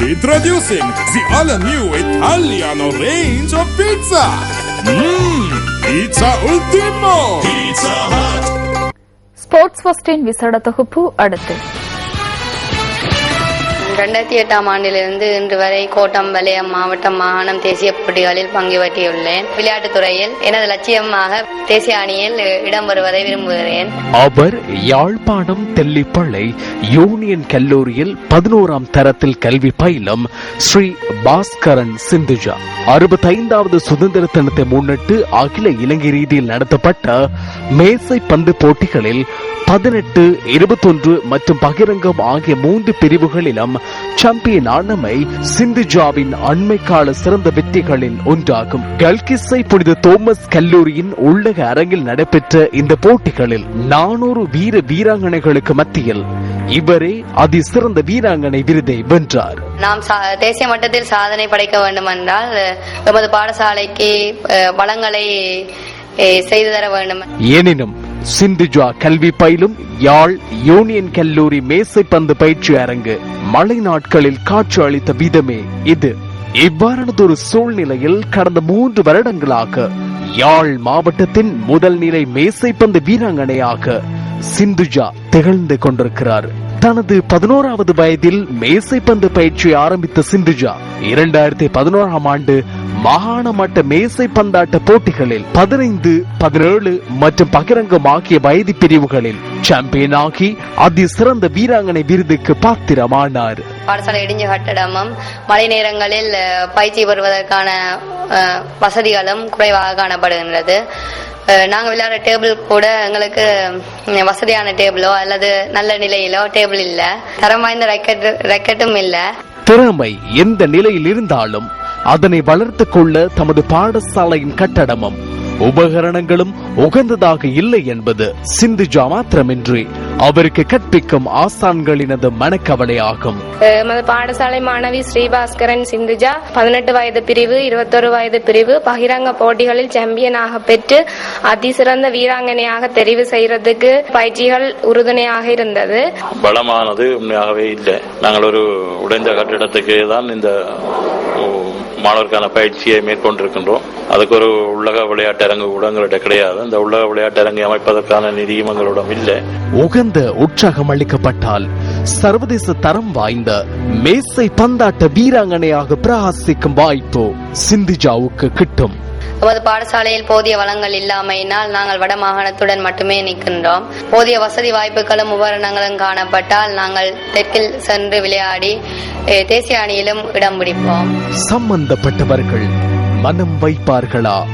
Introducing the all-new Italiano range of pizza. Mmm, pizza ultimo. Pizza Hut. Sports first in ವಿಸಡತ ಹುಪ್ಪು ಅಡತೆ ரெண்டாயிரத்தி எட்டாம் ஆண்டிலிருந்து இன்று வரை கோட்டம் வலயம் மாவட்டம் மாகாணம் தேசிய போட்டிகளில் பங்கு பற்றியுள்ளேன் விளையாட்டுத் துறையில் எனது லட்சியமாக தேசிய அணியில் இடம் வருவதை விரும்புகிறேன். அவர் யாழ்ப்பாணம் தெல்லிப்பள்ளை யூனியன் கல்லூரியில் பதினோராம் தரத்தில் கல்வி பயிலும் ஸ்ரீ பாஸ்கரன் சிந்துஜா. அறுபத்தைந்தாவது சுதந்திர தினத்தை முன்னிட்டு அகில இலங்கை ரீதியில் நடத்தப்பட்ட மேசை பந்து போட்டிகளில் பதினெட்டு இருபத்தொன்று மற்றும் பகிரங்கம் ஆகிய மூன்று பிரிவுகளிலும் சாம்பியன் ஆனமை சிந்துஜாவின் அண்மை கால சிறந்த வெற்றிகளில் ஒன்றாகும் கல்கிஸ்ஸை புனித தோமஸ் கல்லூரியின் உள்ளக அரங்கில் நடைபெற்ற இந்த போட்டிகளில் நானூறு வீர வீராங்கனைகளுக்கு மத்தியில் இவரே அதி சிறந்த வீராங்கனை விருதை வென்றார் நாம் தேசிய மட்டத்தில் சாதனை படைக்க வேண்டுமென்றால் எமது பாடசாலைக்கு வளங்களை செய்து தர வேண்டும் எனினும் சிந்துஜா கல்வி பயிலும் யாழ் யூனியன் கல்லூரி மேசைப்பந்து பயிற்சி அரங்கு. மழை நாட்களில் காட்சி அளித்த விதமே இது. இவ்வாறானதொரு சூழ்நிலையில் கடந்த மூன்று வருடங்களாக யாழ் மாவட்டத்தின் முதல் நிலை மேசைப்பந்து வீராங்கனையாக சிந்துஜா திகழ்ந்து கொண்டிருக்கிறார். தனது பதினோராவது வயதில் மேசைப்பந்து பயிற்சி ஆரம்பித்த சிந்துஜா இரண்டாயிரத்தி பதினோராம் ஆண்டு மாகாண மட்ட மேசை பந்தாட்ட போட்டிகளில் பதினைந்து பதினேழு மற்றும் பகிரங்கம் ஆகிய வயது பிரிவுகளில் சாம்பியன் ஆகி அதி சிறந்த வீராங்கனை விருதுக்கு பாத்திரமானார். பாடசாலை இடிஞ்ச கட்டடமும் மழை நேரங்களில் பயிற்சி பெறுவதற்கான வசதிகளும் குறைவாக காணப்படுகின்றது. நாங்கள் விளையாடுற டேபிள் கூட எங்களுக்கு வசதியான டேபிளோ அல்லது நல்ல நிலையிலோ டேபிள் இல்லை. தரம் வாய்ந்த ரெக்கெட் ரெக்கெட்டும் இல்லை. திறமை எந்த நிலையில் இருந்தாலும் அதனை வளர்த்துக் கொள்ள தமது பாடசாலையின் கட்டடமும் உபகரணங்களும் உகந்ததாக இல்லை என்பது சிந்துஜா மாத்திரமின்றி அவருக்கு கற்பிக்கும் ஆசான்களினது மனக்கவலையாகும். எமது பாடசாலை மாணவி ஸ்ரீபாஸ்கரன் சிந்துஜா பதினெட்டு வயது பிரிவு இருபத்தொரு வயது பிரிவு பகிரங்க போட்டிகளில் சாம்பியனாக பெற்று அதிசிறந்த வீராங்கனையாக தெரிவு செய்யறதுக்கு பயிற்சிகள் உறுதுணையாக இருந்தது. பலமானது உண்மையாகவே இல்லை. நாங்கள் ஒரு உடைந்த கட்டிடத்துக்கு தான் இந்த மாணவருக்கான பயிற்சியை மேற்கொண்டிருக்கின்றோம். அதுக்கு ஒரு உள்ளக விளையாட்டரங்கு கூட எங்கள்கிட்ட கிடையாது. அந்த உள்ளக விளையாட்டரங்கை அமைப்பதற்கான நிதியும் எங்களிடம் இல்லை. உகந்த உற்சாகம் அளிக்கப்பட்டால் சர்வதேச தரம் வாய்ந்த மேசை பந்தாட்ட வீராங்கனையாக பிரகாசிக்கும் வாய்ப்பு சிந்துஜாவுக்கு கிட்டும். எமது பாடசாலையில் போதிய வளங்கள் இல்லாமையினால் நாங்கள் வட மாகாணத்துடன் மட்டுமே நிற்கின்றோம். போதிய வசதி வாய்ப்புகளும் உபகரணங்களும் காணப்பட்டால் நாங்கள் தெற்கில் சென்று விளையாடி தேசிய அணியிலும் இடம் பிடிப்போம். சம்பந்தப்பட்டவர்கள் மனம் வைப்பார்களா?